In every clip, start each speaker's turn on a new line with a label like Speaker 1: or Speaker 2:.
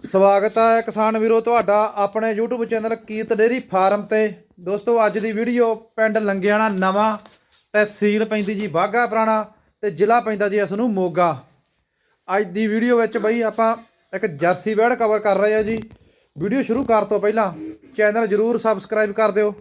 Speaker 1: ਸਵਾਗਤ ਹੈ ਕਿਸਾਨ ਵੀਰੋ ਤੁਹਾਡਾ ਆਪਣੇ YouTube channel Kirat dairy farm ਤੇ। ਦੋਸਤੋ, ਅੱਜ ਦੀ ਵੀਡੀਓ ਪਿੰਡ ਲੰਗਿਆਣਾ ਨਵਾਂ ਤਹਿਸੀਲ ਪੈਂਦੀ ਜੀ ਬਾਗਾ ਪੁਰਾਣਾ ਤੇ ਜ਼ਿਲ੍ਹਾ ਪੈਂਦਾ ਜੀ ਇਸ ਨੂੰ ਮੋਗਾ। ਅੱਜ ਦੀ ਵੀਡੀਓ ਵਿੱਚ ਬਈ ਆਪਾਂ ਇੱਕ ਜਰਸੀ ਵੈੜ ਕਵਰ ਕਰ ਰਹੇ ਆ ਜੀ। ਵੀਡੀਓ ਸ਼ੁਰੂ ਕਰ ਤੋਂ ਪਹਿਲਾਂ ਚੈਨਲ ਜਰੂਰ ਸਬਸਕ੍ਰਾਈਬ ਕਰ ਦਿਓ।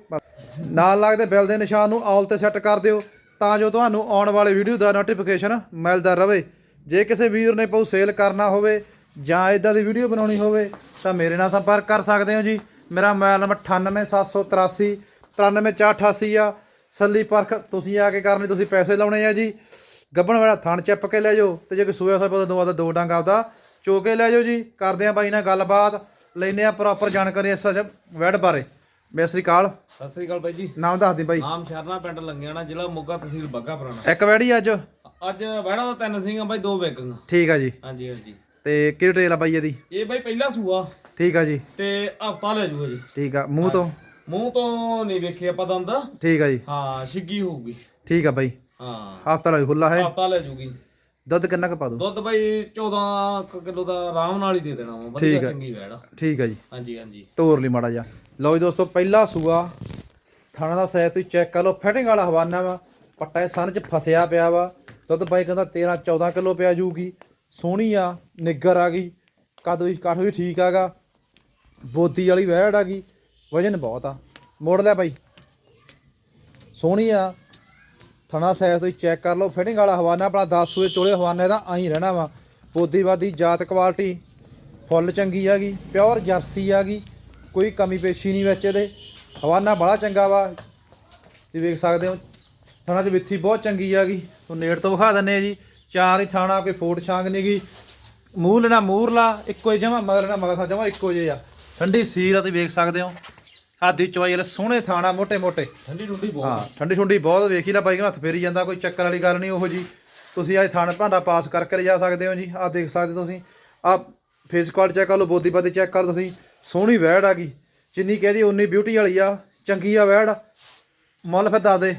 Speaker 1: ਨਾਲ ਲੱਗਦੇ ਬੈਲ ਦੇ ਨਿਸ਼ਾਨ ਨੂੰ ਆਲ ਤੇ ਸੈੱਟ ਕਰ ਦਿਓ ਤਾਂ ਜੋ ਤੁਹਾਨੂੰ ਆਉਣ ਵਾਲੇ ਵੀਡੀਓ ਦਾ ਨੋਟੀਫਿਕੇਸ਼ਨ ਮਿਲਦਾ ਰਹੇ। ਜੇ ਕਿਸੇ ਵੀਰ ਨੇ ਪਊ ਸੇਲ ਕਰਨਾ ਹੋਵੇ ਜਾਂ ਇਦਾਂ ਦੀ ਵੀਡੀਓ ਬਣਾਉਣੀ ਹੋਵੇ ਤਾਂ ਮੇਰੇ ਨਾਲ ਸੰਪਰਕ ਕਰ ਸਕਦੇ ਹੋ ਜੀ। ਮੇਰਾ ਮੋਬਾਈਲ ਨੰਬਰ 98783 93488 ਆ। ਸੱਲੀ ਪਰਖ ਤੁਸੀਂ ਆ ਕੇ ਕਰਨੀ ਤੁਸੀਂ ਪੈਸੇ ਲਾਉਣੇ ਆ ਜੀ। ਗੱਬਣ ਵਾਲਾ ਥਣ ਚੱਪ ਕੇ ਲੈ ਜਾਓ ਤੇ ਜੇ ਕੋਈ ਸੂਆ ਸਾਹਿਬ ਤੋਂ ਦੋ ਦੋ ਡੰਗ ਆਪਦਾ ਚੋ ਕੇ ਲੈ ਜਾਓ ਜੀ। ਕਰਦੇ ਆ ਬਾਈ ਨਾਲ ਗੱਲਬਾਤ ਲੈਨੇ ਆ ਪ੍ਰੋਪਰ ਜਾਣਕਾਰੀ ਇਸ ਵੈਡ ਬਾਰੇ। ਸਤਿ ਸ੍ਰੀ ਅਕਾਲ।
Speaker 2: ਸਤਿ ਸ੍ਰੀ ਅਕਾਲ ਬਾਈ ਜੀ।
Speaker 1: ਨਾਮ ਦੱਸ ਦੇ ਬਾਈ।
Speaker 2: ਨਾਮ ਸ਼ਰਨਾ ਪਿੰਡ ਲੰਗਿਆਣਾ ਜ਼ਿਲ੍ਹਾ ਮੋਗਾ ਤਹਿਸੀਲ ਬੱਗਾ ਪੁਰਾਣਾ।
Speaker 1: ਇੱਕ ਵੈੜੀ ਅੱਜ?
Speaker 2: ਅੱਜ ਵਹਿਣਾ ਦਾ ਤਿੰਨ ਸਿੰਘ ਬਾਈ ਦੋ ਵੇਗਾਂ
Speaker 1: ਠੀਕ ਆ ਜੀ।
Speaker 2: ਹਾਂਜੀ ਹਾਂਜੀ।
Speaker 1: ਤੇ ਕਿਹੜੀ ਟ੍ਰੇਲ ਆ ਬਾਈ ਇਹਦੀ?
Speaker 2: ਇਹ ਬਾਈ ਪਹਿਲਾ ਸੂਆ।
Speaker 1: ਠੀਕ ਆ ਜੀ।
Speaker 2: ਤੇ ਹਫਤਾ ਲੈ ਜੂਗਾ ਜੀ।
Speaker 1: ਠੀਕ ਆ ਮੂੰਹ ਤੋਂ?
Speaker 2: ਮੂੰਹ ਤੋਂ ਨਹੀਂ ਵੇਖਿਆ ਆਪਾਂ ਦੰਦ।
Speaker 1: ਠੀਕ ਆ ਜੀ।
Speaker 2: ਹਾਂ ਛਿੱਗੀ ਹੋਊਗੀ।
Speaker 1: ਠੀਕ ਆ ਬਾਈ।
Speaker 2: ਹਾਂ।
Speaker 1: ਹਫਤਾ ਲੱਗ ਖੁੱਲਾ ਹੈ।
Speaker 2: ਹਫਤਾ ਲੈ ਜੂਗੀ।
Speaker 1: ਦੁੱਧ ਕਿੰਨਾ ਕੁ ਪਾ ਦੋ
Speaker 2: ਦੁੱਧ ਬਾਈ 14 ਕਿਲੋ ਦਾ ਆਰਾਮ ਨਾਲ ਹੀ ਦੇ ਦੇਣਾ ਵਾ। ਵਧੀਆ। ਚੰਗੀ ਵੈੜ।
Speaker 1: ਠੀਕ ਆ ਜੀ।
Speaker 2: ਹਾਂਜੀ ਹਾਂਜੀ।
Speaker 1: ਤੋਰ ਲਈ ਮਾੜਾ ਜਾ ਲਓ ਜੀ ਦੋਸਤੋ ਪਹਿਲਾ ਸੂਆ। ਥਾਣਾ ਦਾ ਸਾਇਜ਼ ਤੁਸੀਂ ਚੈੱਕ ਕਰ ਲਓ। ਫਿਟਿੰਗ ਵਾਲਾ ਹਵਾਨਾ ਵਾ। ਪੱਟਾ ਇਹ ਸਨ ਚ ਫਸਿਆ ਪਿਆ ਵਾ। ਦੁੱਧ ਬਾਈ ਕਹਿੰਦਾ 13 14 ਕਿਲੋ ਪਿਆ ਜੂਗੀ। ਸੋਹਣੀ ਆ, ਨਿੱਗਰ ਆ ਗਈ, ਕੱਦ ਵੀ ਕਾਠ ਵੀ ਠੀਕ ਆਗਾ ਬੋਦੀ ਵਾਲੀ ਵੈੜ ਆ ਗਈ, ਵਜਨ ਬਹੁਤ ਆ। ਮੋੜ ਲੈ ਬਾਈ। ਸੋਹਣੀ ਆ। ਥਣਾ ਸਾਇਜ਼ ਤੁਸੀਂ ਚੈੱਕ ਕਰ ਲਓ ਫਿਟਿੰਗ ਵਾਲਾ ਹਵਾਨਾ ਆਪਣਾ 10 ਸੂਏ ਚੋਲੇ ਹਵਾਨੇ ਦਾ ਆਈ ਰਹਿਣਾ ਵਾ। ਬੋਦੀਵਾਦੀ ਜਾਤ ਕੁਆਲਿਟੀ ਫੁੱਲ ਚੰਗੀ ਆ ਗਈ ਪਿਓਰ ਜਰਸੀ ਆ ਗਈ, ਕੋਈ ਕਮੀ ਪੇਸ਼ੀ ਨਹੀਂ ਵਿੱਚ ਇਹਦੇ। ਹਵਾਨਾ ਬੜਾ ਚੰਗਾ ਵਾ। ਤੁਸੀਂ ਵੇਖ ਸਕਦੇ ਹੋ, ਥਣਾ 'ਚ ਵਿੱਥੀ ਬਹੁਤ ਚੰਗੀ ਆ ਗਈ। ਤੋਂ ਨੇੜ ਤੋਂ ਵਿਖਾ ਦਿੰਨੇ ਆ ਜੀ। ਚਾਰ ਹੀ ਥਾਣਾ ਕੋਈ ਫੋਟ ਛਾਂਗ ਨਹੀਂਗੀ ਮੂਹਲਣਾ ਮੂਹਰਲਾ ਇੱਕੋ ਹੀ ਜਮਾ ਮਗਲਣਾ ਮਗਲ ਜਮਾ ਇੱਕੋ ਜੇ ਆ। ਠੰਡੀ ਸੀਰ ਆ ਤੁਸੀਂ ਵੇਖ ਸਕਦੇ ਹੋ। ਹਾਦੀ ਚਵਾਈ ਵਾਲੇ ਸੋਹਣੇ ਥਾਣਾ ਮੋਟੇ ਮੋਟੇ
Speaker 2: ਠੰਡੀ ਠੁੰਡੀ ਬਹੁਤ।
Speaker 1: ਹਾਂ ਠੰਡੀ ਠੁੰਡੀ ਬਹੁਤ ਵੇਖੀ ਲਾ ਬਾਈ ਹੱਥ ਫੇਰੀ ਜਾਂਦਾ ਕੋਈ ਚੱਕਰ ਵਾਲੀ ਗੱਲ ਨਹੀਂ ਉਹੋ ਜੀ ਤੁਸੀਂ ਅੱਜ ਥਾਣਾ ਭਾਂਡਾ ਪਾਸ ਕਰਕੇ ਜਾ ਸਕਦੇ ਹੋ ਜੀ ਆ ਦੇਖ ਸਕਦੇ ਹੋ ਤੁਸੀਂ। ਆ ਫੇਸ ਕਾਰਡ ਚੈੱਕ ਕਰ ਲਓ ਬੋਦੀ ਬਾਦੀ ਚੈੱਕ ਕਰ ਤੁਸੀਂ। ਸੋਹਣੀ ਵੈੜ ਆ ਗਈ। ਜਿੰਨੀ ਕਹਦੀ ਉਨੀ ਬਿਊਟੀ ਵਾਲੀ ਆ ਚੰਗੀ ਆ ਵੈੜ। ਮੁੱਲ ਫਿਰ ਦੱਸ ਦੇ।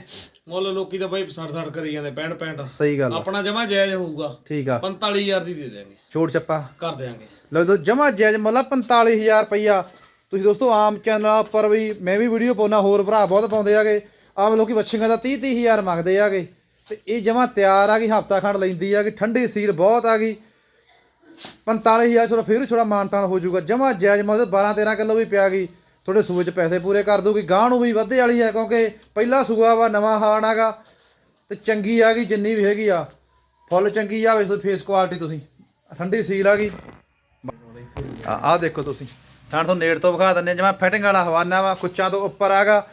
Speaker 2: ਮੁੱਲ ਲੋਕੀ ਤਾਂ ਬਾਈ 60 60 ਕਰੀ ਜਾਂਦੇ 65 65
Speaker 1: ਸਹੀ ਗੱਲ ਆ।
Speaker 2: ਆਪਣਾ ਜਮਾ ਜਾਇਜ਼ ਹੋਊਗਾ।
Speaker 1: ਠੀਕ ਆ।
Speaker 2: 45000 ਦੀ ਦੇ ਦੇਣਗੇ
Speaker 1: ਛੋਟ ਚੱਪਾ।
Speaker 2: ਕਰ ਦੇਾਂਗੇ
Speaker 1: ਲਓ ਦੋ ਜਮਾ ਜਾਇਜ਼ ਮੁੱਲ ਆ 45000 ਰੁਪਈਆ। ਤੁਸੀਂ ਦੋਸਤੋ ਆਮ ਚੈਨਲ ਉੱਪਰ ਵੀ ਮੈਂ ਵੀ ਵੀਡੀਓ ਪਾਉਣਾ ਹੋਰ ਭਰਾ ਬਹੁਤ ਪਾਉਂਦੇ ਆਗੇ। ਆਮ ਲੋਕੀ ਵੱਛੀਆਂ ਦਾ 30 30000 ਮੰਗਦੇ ਆਗੇ। ਤੇ ਇਹ ਜਮਾ ਤਿਆਰ ਆ ਗਈ ਹਫਤਾ ਖੰਡ ਲੈਂਦੀ ਆ ਗਈ ਠੰਡੀ ਸੀਲ ਬਹੁਤ ਆ ਗਈ। 45000 ਥੋੜਾ ਫਿਰ ਥੋੜਾ ਮਾਨਤਾਨ ਹੋ ਜਾਊਗਾ। ਜਮਾ ਜਾਇਜ਼ ਮੁੱਲ 12 13 ਕਿਲੋ ਵੀ ਪਿਆ ਗਈ। ਤੁਹਾਡੇ ਸੂਏ 'ਚ ਪੈਸੇ ਪੂਰੇ ਕਰ ਦੂਗੀ ਗਾਂ ਨੂੰ ਵੀ ਵੱਧੇ ਵਾਲੀ ਆ ਕਿਉਂਕਿ ਪਹਿਲਾ ਸੂਆ ਵਾ, ਨਵਾਂ ਹਾਣ ਆਗਾ, ਤੇ ਚੰਗੀ ਆ ਗਈ, ਜਿੰਨੀ ਵੀ ਹੈਗੀ ਆ। ਫੁੱਲ ਚੰਗੀ ਆ, ਵੇਖੋ ਫੇਸ ਕੁਆਲਿਟੀ ਤੁਸੀਂ। ਠੰਡੀ ਸੀਲ ਆ ਗਈ। ਆ ਆਹ ਦੇਖੋ ਤੁਸੀਂ। ਤਾਂ ਤੁਹਾਨੂੰ ਨੇੜ ਤੋਂ ਵਿਖਾ ਦਿੰਦੇ ਜਿਵੇਂ ਫਿਟਿੰਗ ਵਾਲਾ ਹਵਾਨਾ ਵਾ, ਕੁੱਚਾਂ ਤੋਂ ਉੱਪਰ ਆਗਾ।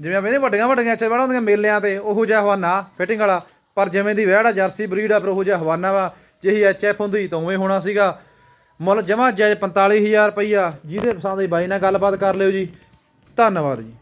Speaker 1: ਜਿਵੇਂ ਆਪਾਂ ਇਹਦੇ ਵੱਡੀਆਂ ਵੱਡੀਆਂ ਇੱਥੇ ਵੜਾ ਹੁੰਦੀਆਂ ਮੇਲਿਆਂ ਤੇ, ਉਹੋ ਜਿਹਾ ਹਵਾਨਾ ਫਿਟਿੰਗ ਵਾਲਾ। ਪਰ ਜਿਵੇਂ ਦੀ ਵਹਿੜਾ ਜਰਸੀ ਬਰੀਡ ਆ, ਪਰ ਉਹੋ ਜਿਹਾ ਹਵਾਨਾ ਵਾ। ਜਿਹੀ ਐਚ ਐਫ ਹੁੰਦੀ ਤਾਂ ਉਵੇਂ ਹੋਣਾ ਸੀਗਾ। ਮੁੱਲ ਜਮਾ ਜਾਇਜ਼ 45000 ਰੁਪਈਆ। ਜਿਹਦੇ ਪਸੰਦ ਦੀ ਬਾਈ ਨਾਲ ਗੱਲਬਾਤ ਕਰ ਲਿਓ ਜੀ। ਧੰਨਵਾਦ ਜੀ।